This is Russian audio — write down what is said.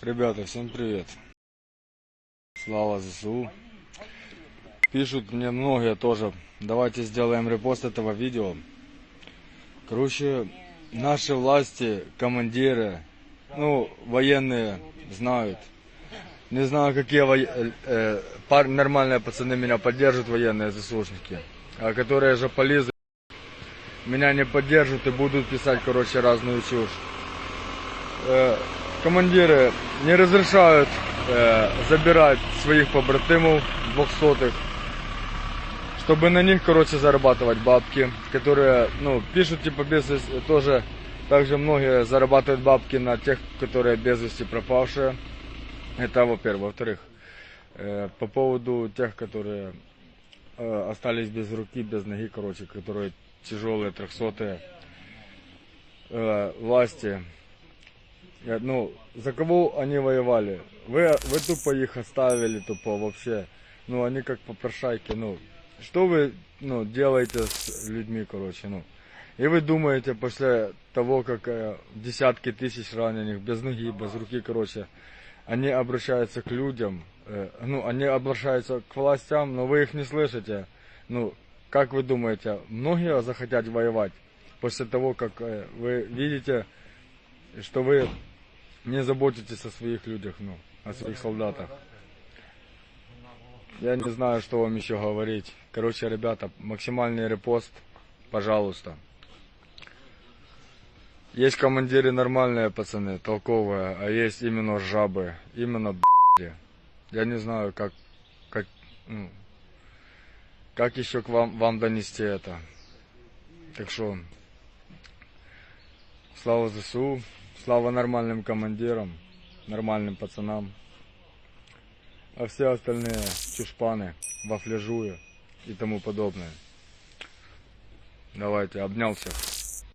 Ребята, всем привет. Слава ЗСУ. Пишут мне многие тоже, давайте сделаем репост этого видео. Короче, наши власти, командиры, ну, военные знают. Не знаю, какие во- э, пар- нормальные пацаны меня поддержат, военные ЗСУшники. А которые же полезут, меня не поддержат и будут писать, короче, разную чушь. Э, командиры не разрешают э, забирать своих побратимов двухсотых, чтобы на них, короче, зарабатывать бабки, которые, ну, пишут, типа, без вести- тоже, также многие зарабатывают бабки на тех, которые без вести пропавшие. Это, во-первых. Во-вторых, э, по поводу тех, которые э, остались без руки, без ноги, короче, которые тяжелые, трехсотые, э, власти, я, ну, за кого они воевали? Вы, вы тупо их оставили, тупо вообще. Ну, они как попрошайки, ну. Что вы, ну, делаете с людьми, короче, ну. И вы думаете, после того, как э, десятки тысяч раненых, без ноги, без руки, короче, они обращаются к людям, э, ну, они обращаются к властям, но вы их не слышите. Ну, как вы думаете, многие захотят воевать после того, как э, вы видите, что вы не заботитесь о своих людях, ну, о своих солдатах. Я не знаю, что вам еще говорить. Короче, ребята, максимальный репост, пожалуйста. Есть командиры нормальные пацаны, толковые, а есть именно жабы, именно б***ь. Я не знаю, как, как, ну, как еще к вам, вам донести это. Так что, слава ЗСУ, слава нормальным командирам, нормальным пацанам. А все остальные чушпаны, вафляжуи и тому подобное. Давайте, обнял всех.